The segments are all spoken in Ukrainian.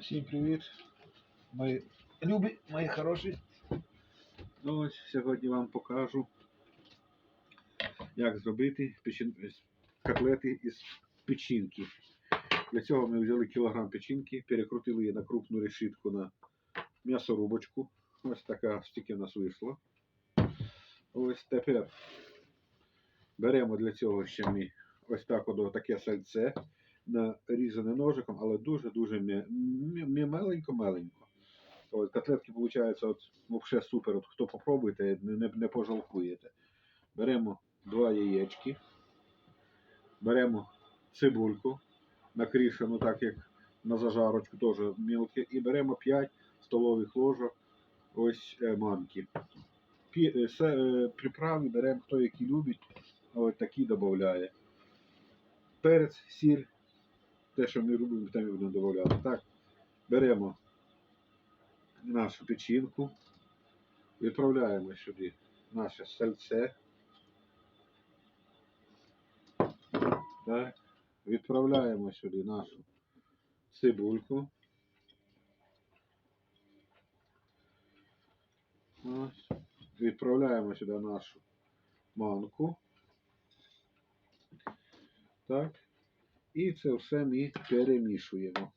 Всім привіт, мої любі, мої хороші. Ну ось сьогодні вам покажу, як зробити печин... котлети із печінки. Для цього ми взяли кілограм печінки, перекрутили її на крупну решітку на м'ясорубочку. Ось така стільки в нас вийшло. Ось тепер беремо для цього ще ми ось так от таке сальце нарізане ножиком, але дуже-дуже меленько-меленько. От, котлетки виходить от, взагалі супер. От, хто попробуєте, не, не, не пожалкуєте. Беремо два яєчки, беремо цибульку, накрішену так як на зажарочку, теж мілке, і беремо 5 столових ложок ось е, манки. Пі, е, се, е, приправи беремо, хто які любить, ось такі додає. Перець, сіль, те, що ми робимо, те ми будемо додавати. Так, беремо нашу печінку, відправляємо сюди наше сальце. Так, відправляємо сюди нашу цибульку. Ось. Відправляємо сюди нашу манку. Так. І це все ми перемішуємо.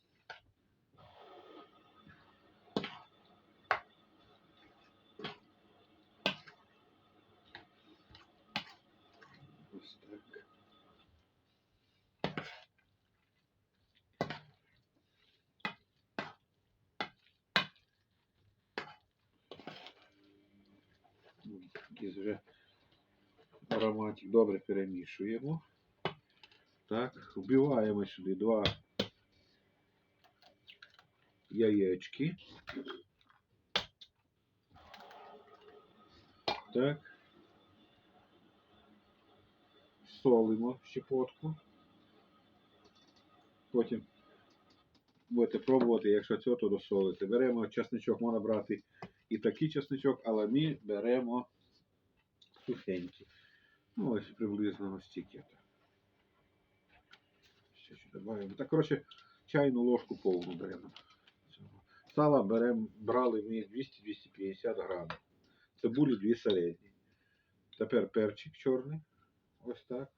Ось вже ароматик добре перемішуємо. Так, вбиваємо сюди два яєчки. Так. Солимо щепотку. Потім будете пробувати, якщо це, то досолити. Беремо чесничок, можна брати і такий чесничок, але ми беремо сухенький. Ну, ось приблизно ось стільки. Ще добавимо. Так, коротше, чайну ложку повну беремо. Сала берем, брали ми 200-250 грамів. Цибулі дві середні. Тепер перчик чорний. Ось так.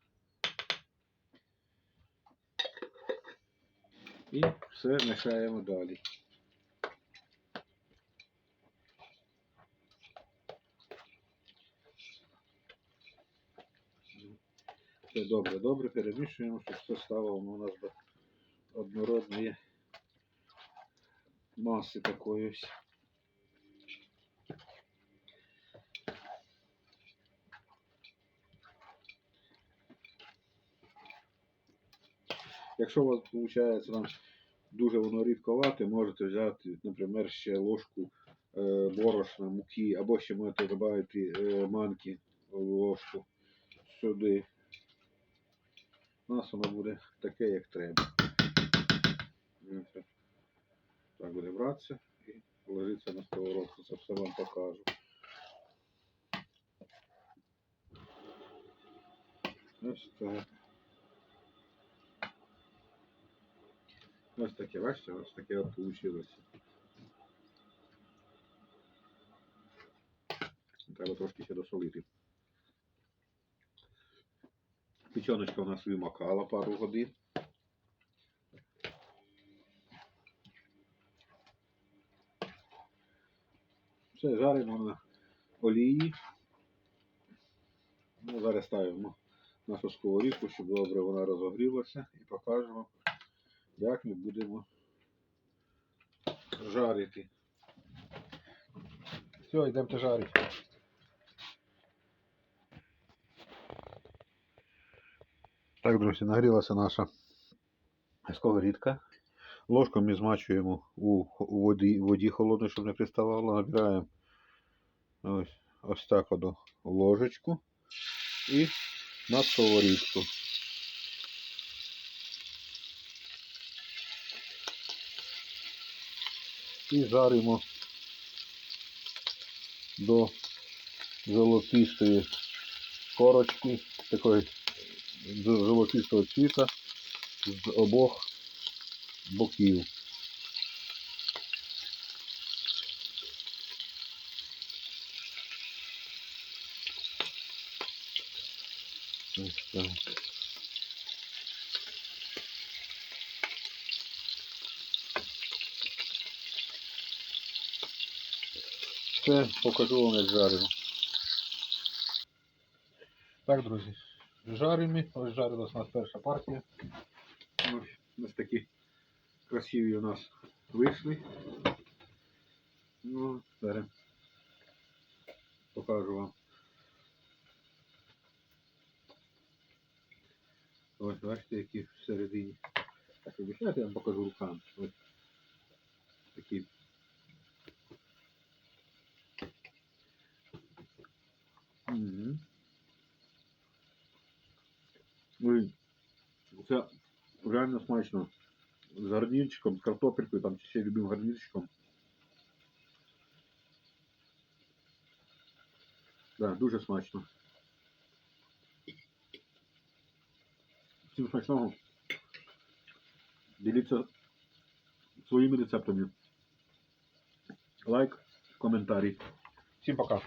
І все мішаємо далі. Все добре, добре перемішуємо, щоб все стало у нас до однородної маси такої ось. Якщо у вас виходить там дуже воно рідковате, можете взяти, наприклад, ще ложку е, борошна, муки, або ще можете додати е, манки в ложку сюди. У нас воно буде таке, як треба. Так буде братися і ложиться на сковородку. Це все вам покажу. Ось так. Ось таке, бачите, ось таке от вийшло. Треба трошки ще досолити. Печеночка у нас вимокала пару годин. Все жаримо на олії. Ну, зараз ставимо нашу сковорідку, щоб добре вона розогрілася і покажемо, як ми будемо жарити. Все, йдемо жарити. Так, друзі, нагрілася наша сковорідка. Ложкою ми змачуємо у воді, воді холодної, щоб не приставало. Набираємо ось, ось так от ложечку і на сковорідку. І жаримо до золотистої корочки, такої золотистого цвіта з обох боків. все покажу вам як жарю. Так, друзі жаримо. Ось жарилась у нас перша партія. Ось, ось такі красиві у нас вийшли. Ну, зараз покажу вам. Ось, бачите, які всередині. Так, я вам покажу руками. Ось такі. Смачно. З гарнірчиком, з картопелькою, там ще любим гарнірчиком. Да, дуже смачно. Всім смачного. Діліться своїми рецептами. Лайк, коментарі. Всім пока.